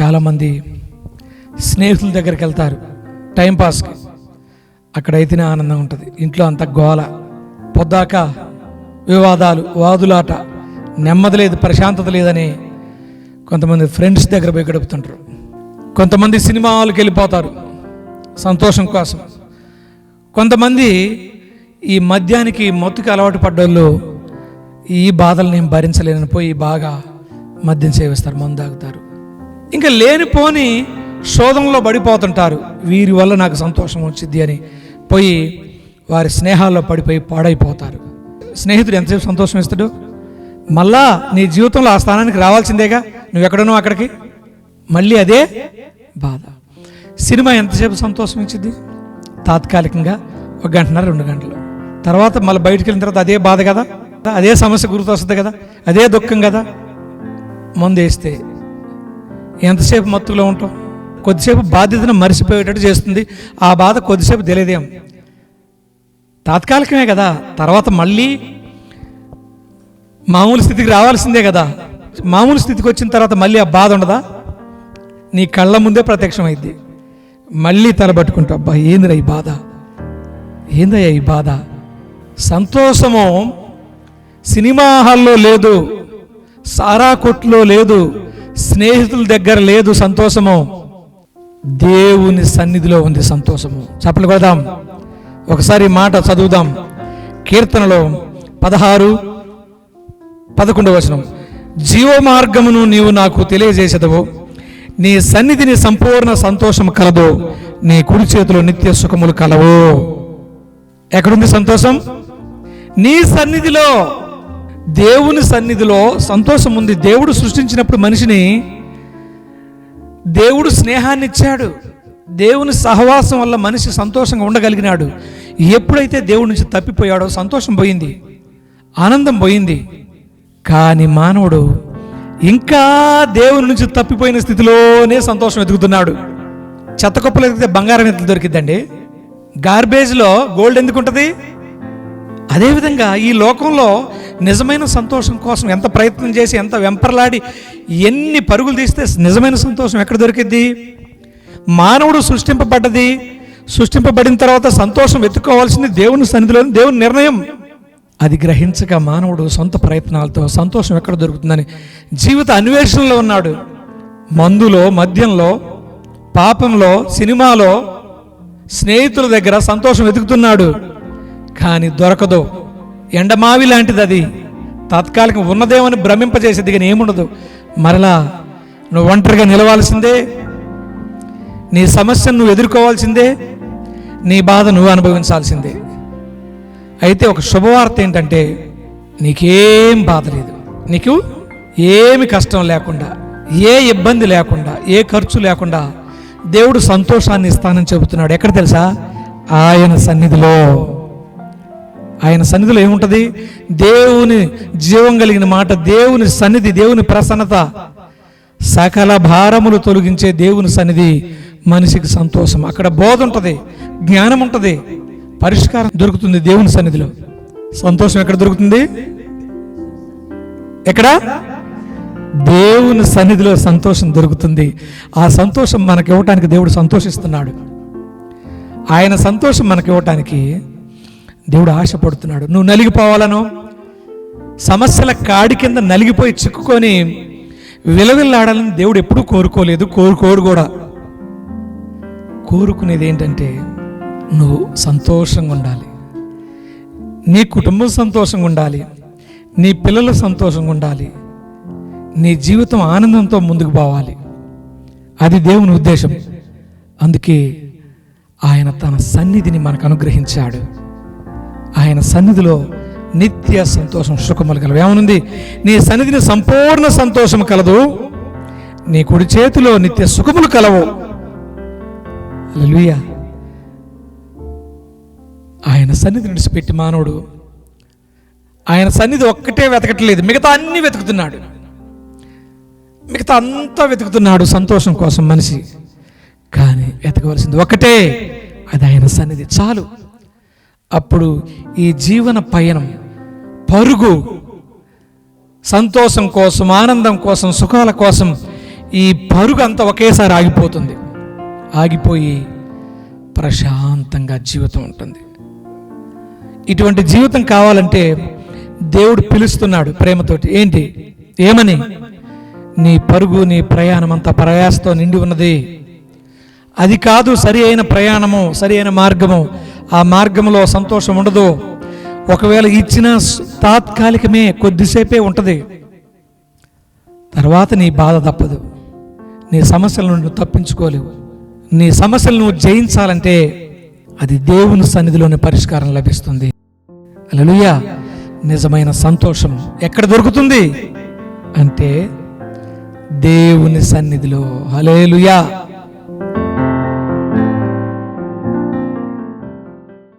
చాలామంది స్నేహితుల దగ్గరికి వెళ్తారు టైంపాస్కి అక్కడైతేనే ఆనందం ఉంటుంది. ఇంట్లో అంత గోల పొద్దాక వివాదాలు వాదులాట నెమ్మది లేదు ప్రశాంతత లేదని కొంతమంది ఫ్రెండ్స్ దగ్గర పోయి గడుపుతుంటారు. కొంతమంది సినిమా హాల్కి వెళ్ళిపోతారు సంతోషం కోసం. కొంతమంది ఈ మద్యానికి మత్తుకి అలవాటు పడ్డోళ్ళు ఈ బాధలు నేను భరించలేనని పోయి బాగా మద్యం సేవిస్తారు మందు తాగుతారు. ఇంకా లేనిపోని శోధంలో పడిపోతుంటారు. వీరి వల్ల నాకు సంతోషం వచ్చింది అని పోయి వారి స్నేహాల్లో పడిపోయి పాడైపోతారు. స్నేహితుడు ఎంతసేపు సంతోషం ఇస్తాడు? మళ్ళా నీ జీవితంలో ఆ స్థానానికి రావాల్సిందేగా? నువ్వు ఎక్కడున్నావు అక్కడికి? మళ్ళీ అదే బాధ. సినిమా ఎంతసేపు సంతోషం ఇచ్చింది? తాత్కాలికంగా ఒక గంటన్నర రెండు గంటలు. తర్వాత మళ్ళీ బయటికి వెళ్ళిన తర్వాత అదే బాధ కదా? అదే సమస్య గుర్తొస్తుంది కదా? అదే దుఃఖం కదా? ముందేస్తే ఎంతసేపు మత్తులో ఉంటాం? కొద్దిసేపు బాధ్యతను మరిసిపోయేటట్టు చేస్తుంది. ఆ బాధ కొద్దిసేపు తెలియదేం? తాత్కాలికమే కదా. తర్వాత మళ్ళీ మామూలు స్థితికి రావాల్సిందే కదా. మామూలు స్థితికి వచ్చిన తర్వాత మళ్ళీ ఆ బాధ ఉండదా? నీ కళ్ళ ముందే ప్రత్యక్షమైంది మళ్ళీ తలబట్టుకుంటావు అబ్బా ఏందిరా ఈ బాధ? ఏందయ్యా ఈ బాధ? సంతోషము సినిమా హాల్లో లేదు. సారా కొట్లో లేదు. స్నేహితుల దగ్గర లేదు సంతోషము. దేవుని సన్నిధిలో ఉంది సంతోషము. చెప్పలు కొడదాం. ఒకసారి మాట చదువుదాం. కీర్తనలో పదహారు పదకొండవ వచనం. జీవ మార్గమును నీవు నాకు తెలియజేసేదవు. నీ సన్నిధిని సంపూర్ణ సంతోషం కలదు. నీ కుడి చేతిలో నిత్య సుఖములు కలవు. ఎక్కడుంది సంతోషం? నీ సన్నిధిలో. దేవుని సన్నిధిలో సంతోషం ఉంది. దేవుడు సృష్టించినప్పుడు మనిషిని దేవుడు స్నేహాన్ని ఇచ్చాడు. దేవుని సహవాసం వల్ల మనిషి సంతోషంగా ఉండగలిగినాడు. ఎప్పుడైతే దేవుడి నుంచి తప్పిపోయాడో సంతోషం పోయింది. ఆనందం పోయింది. కానీ మానవుడు ఇంకా దేవుని నుంచి తప్పిపోయిన స్థితిలోనే సంతోషం వెతుకుతున్నాడు. చెత్త కుప్పలు ఎదిగితే బంగారం ఎంత దొరికిద్దండి? గార్బేజ్లో గోల్డ్ ఎందుకు ఉంటుంది అదేవిధంగా ఈ లోకంలో నిజమైన సంతోషం కోసం ఎంత ప్రయత్నం చేసి ఎంత వెంపర్లాడి ఎన్ని పరుగులు తీస్తే నిజమైన సంతోషం ఎక్కడ దొరికిద్ది? మానవుడు సృష్టింపబడ్డది. సృష్టింపబడిన తర్వాత సంతోషం వెతుక్కోవాల్సింది దేవుని సన్నిధిలో దేవుని నిర్ణయం. అది గ్రహించక మానవుడు సొంత ప్రయత్నాలతో సంతోషం ఎక్కడ దొరుకుతుందని జీవిత అన్వేషణలో ఉన్నాడు. మందులో మద్యంలో పాపంలో సినిమాలో స్నేహితుల దగ్గర సంతోషం వెతుకుతున్నాడు. కానీ దొరకదు. ఎండమావి లాంటిది అది. తాత్కాలికం ఉన్నదేమని భ్రమింపజేసేది కానీ ఏముండదు. మరలా నువ్వు ఒంటరిగా నిలవాల్సిందే. నీ సమస్యను నువ్వు ఎదుర్కోవాల్సిందే. నీ బాధ నువ్వు అనుభవించాల్సిందే. అయితే ఒక శుభవార్త ఏంటంటే నీకేం బాధ లేదు. నీకు ఏమి కష్టం లేకుండా ఏ ఇబ్బంది లేకుండా ఏ ఖర్చు లేకుండా దేవుడు సంతోషాన్ని ఇస్తానని చెబుతున్నాడు. ఎక్కడ తెలుసా? ఆయన సన్నిధిలో. ఆయన సన్నిధిలో ఏముంటుంది? దేవుని జీవం కలిగిన మాట దేవుని సన్నిధి దేవుని ప్రసన్నత. సకల భారములు తొలగించే దేవుని సన్నిధి మనిషికి సంతోషం. అక్కడ బోధ ఉంటుంది జ్ఞానం ఉంటుంది పరిష్కారం దొరుకుతుంది దేవుని సన్నిధిలో. సంతోషం ఎక్కడ దొరుకుతుంది? ఎక్కడ? దేవుని సన్నిధిలో సంతోషం దొరుకుతుంది. ఆ సంతోషం మనకి ఇవ్వటానికి దేవుడు సంతోషిస్తున్నాడు. ఆయన సంతోషం మనకి ఇవ్వటానికి దేవుడు ఆశపడుతున్నాడు. నువ్వు నలిగిపోవాలను? సమస్యల కాడి కింద నలిగిపోయి చిక్కుకొని విలవిల్లాడాలని దేవుడు ఎప్పుడూ కోరుకోలేదు. కోరుకోడు కూడా. కోరుకునేది ఏంటంటే నువ్వు సంతోషంగా ఉండాలి. నీ కుటుంబం సంతోషంగా ఉండాలి. నీ పిల్లలు సంతోషంగా ఉండాలి. నీ జీవితం ఆనందంతో ముందుకు పోవాలి. అది దేవుని ఉద్దేశం. అందుకే ఆయన తన సన్నిధిని మనకు అనుగ్రహించాడు. ఆయన సన్నిధిలో నిత్య సంతోషం సుఖములు కలవు. ఏమనుంది? నీ సన్నిధిని సంపూర్ణ సంతోషం కలదు. నీ కుడి చేతిలో నిత్య సుఖములు కలవు. లలుయ ఆయన సన్నిధి విడిచిపెట్టి మానవుడు. ఆయన సన్నిధి ఒక్కటే వెతకట్లేదు. మిగతా అన్ని వెతుకుతున్నాడు. మిగతా అంతా వెతుకుతున్నాడు సంతోషం కోసం మనిషి. కానీ వెతకవలసింది ఒకటే అది ఆయన సన్నిధి. చాలు. అప్పుడు ఈ జీవన పయనం పరుగు సంతోషం కోసం ఆనందం కోసం సుఖాల కోసం ఈ పరుగు అంతా ఒకేసారి ఆగిపోతుంది. ఆగిపోయి ప్రశాంతంగా జీవితం ఉంటుంది. ఇటువంటి జీవితం కావాలంటే దేవుడు పిలుస్తున్నాడు ప్రేమతోటి. ఏంటి? ఏమని? నీ పరుగు నీ ప్రయాణం అంతా ప్రయాసతో నిండి ఉన్నది. అది కాదు సరి అయిన ప్రయాణము సరి అయిన మార్గము. ఆ మార్గంలో సంతోషం ఉండదు. ఒకవేళ ఇచ్చిన తాత్కాలికమే కొద్దిసేపే ఉంటుంది. తర్వాత నీ బాధ తప్పదు. నీ సమస్యలను నువ్వు తప్పించుకోలేవు. నీ సమస్యలను నువ్వు జయించాలంటే అది దేవుని సన్నిధిలోనే పరిష్కారం లభిస్తుంది. అలలుయ నిజమైన సంతోషం ఎక్కడ దొరుకుతుంది? అంటే దేవుని సన్నిధిలో. హలేలుయా